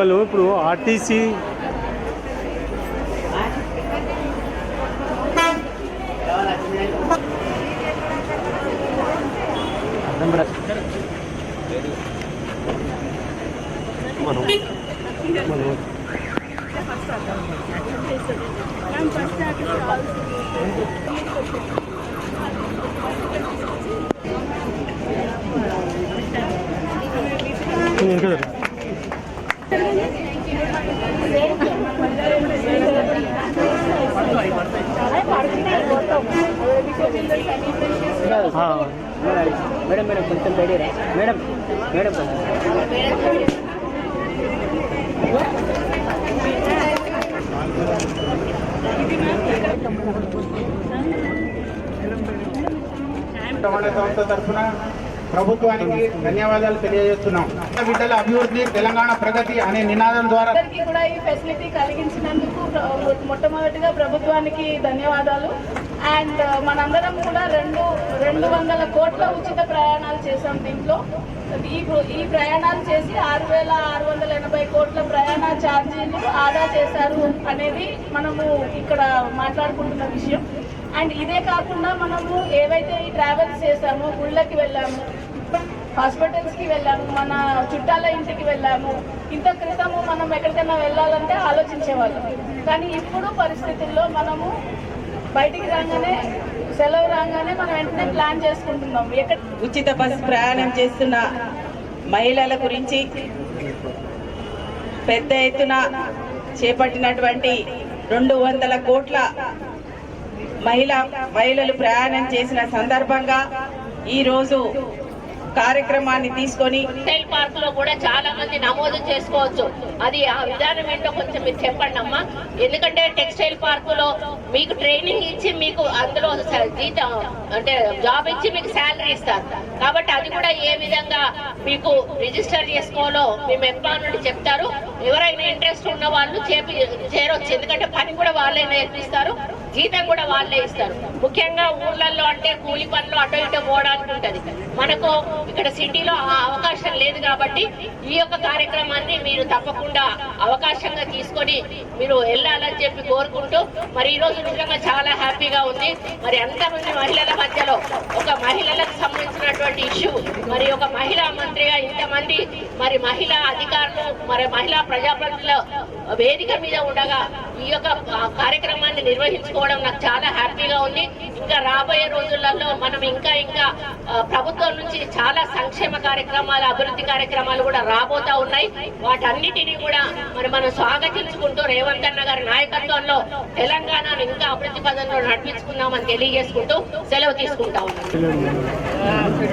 ఇప్పుడు ఆర్టీసీ మనం మనం ఇంకా ఆ, మేడం మేడం కొంచెం రెడీరా మేడం మేడం సమాన సంస్థ తరఫున ప్రభుత్వానికి ధన్యవాదాలు తెలియజేస్తున్నాం. బిడ్డల అభివృద్ధి తెలంగాణ ప్రగతి అనే నినాదం ద్వారా అందరికీ కూడా ఈ ఫెసిలిటీ కలిగించినందుకు మొట్టమొదటిగా ప్రభుత్వానికి ధన్యవాదాలు. అండ్ uh, మనందరం కూడా రెండు రెండు వందల కోట్ల ఉచిత ప్రయాణాలు చేశాం దీంట్లో. ఈ ఈ ప్రయాణాలు చేసి ఆరు వేల ఆరు వందల ఎనభై కోట్ల ప్రయాణ ఛార్జీలు ఆదా చేశారు అనేది మనము ఇక్కడ మాట్లాడుకుంటున్న విషయం. అండ్ ఇదే కాకుండా మనము ఏవైతే ఈ ట్రావెల్స్ చేశామో గుళ్ళకి వెళ్ళాము హాస్పిటల్స్కి వెళ్ళాము మన చుట్టాల ఇంటికి వెళ్ళాము. ఇంత క్రితము మనం ఎక్కడికైనా వెళ్ళాలంటే ఆలోచించేవాళ్ళం. కానీ ఇప్పుడు పరిస్థితుల్లో మనము బయటికి రాగానే సెలవు రాగానే మనం వెంటనే ప్లాన్ చేసుకుంటున్నాం. ఎక్కడ ఉచిత బస్సు ప్రయాణం చేస్తున్న మహిళల గురించి పెద్ద ఎత్తున చేపట్టినటువంటి రెండు వందల కోట్ల మహిళా మహిళలు ప్రయాణం చేసిన సందర్భంగా ఈరోజు కార్యక్రమాన్ని తీసుకొని టెక్స్టైల్ పార్క్లో కూడా చాలా మంది నమోదు చేసుకోవచ్చు. అది ఆ విధానం ఏంటో కొంచెం మీరు చెప్పండి అమ్మా. ఎందుకంటే టెక్స్టైల్ పార్క్లో మీకు ట్రైనింగ్ ఇచ్చి మీకు అందులో జీతం అంటే జాబ్ ఇచ్చి మీకు శాలరీ ఇస్తారు. కాబట్టి అది కూడా ఏ విధంగా మీకు రిజిస్టర్ చేసుకోవాలో మేము ఎంప్లాయ్ నుండి చెప్తారు. ఎవరైనా ఇంట్రెస్ట్ ఉన్న వాళ్ళు చేపి చేరొచ్చు. ఎందుకంటే పని కూడా వాళ్ళే నేర్పిస్తారు. జీతం కూడా వాళ్ళే ఇస్తారు. ముఖ్యంగా ఊర్లలో అంటే కూలి పనులు అటు ఇటు పోవడానికి ఉంటది. మనకు ఇక్కడ సిటీలో ఆ అవకాశం లేదు కాబట్టి ఈ యొక్క కార్యక్రమాన్ని మీరు తప్పకుండా అవకాశంగా తీసుకొని మీరు వెళ్ళాలని చెప్పి కోరుకుంటూ మరి ఈరోజు నిజంగా చాలా హ్యాపీగా ఉంది. మరి అంతమంది మహిళల మధ్యలో ఒక మహిళలకు సంబంధించినటువంటి ఇష్యూ. మరి ఒక మహిళా మంత్రిగా ఇంతమంది మరి మహిళా అధికారులు మరి మహిళా ప్రజాప్రతినిధుల వేదిక మీద ఉండగా ఈ యొక్క కార్యక్రమాన్ని నిర్వహించుకోవడం నాకు చాలా హ్యాపీగా ఉంది. ఇంకా రాబోయే రోజులలో మనం ఇంకా ఇంకా ప్రభుత్వం నుంచి చాలా సంక్షేమ కార్యక్రమాలు అభివృద్ధి కార్యక్రమాలు కూడా రాబోతా ఉన్నాయి. వాటన్నిటినీ కూడా మరి మనం స్వాగతించుకుంటూ రేవంత్ అన్న గారి నాయకత్వంలో తెలంగాణను ఇంకా అభివృద్ధి పదంలో నడిపించుకుందామని తెలియజేసుకుంటూ సెలవు తీసుకుంటా ఉన్నాం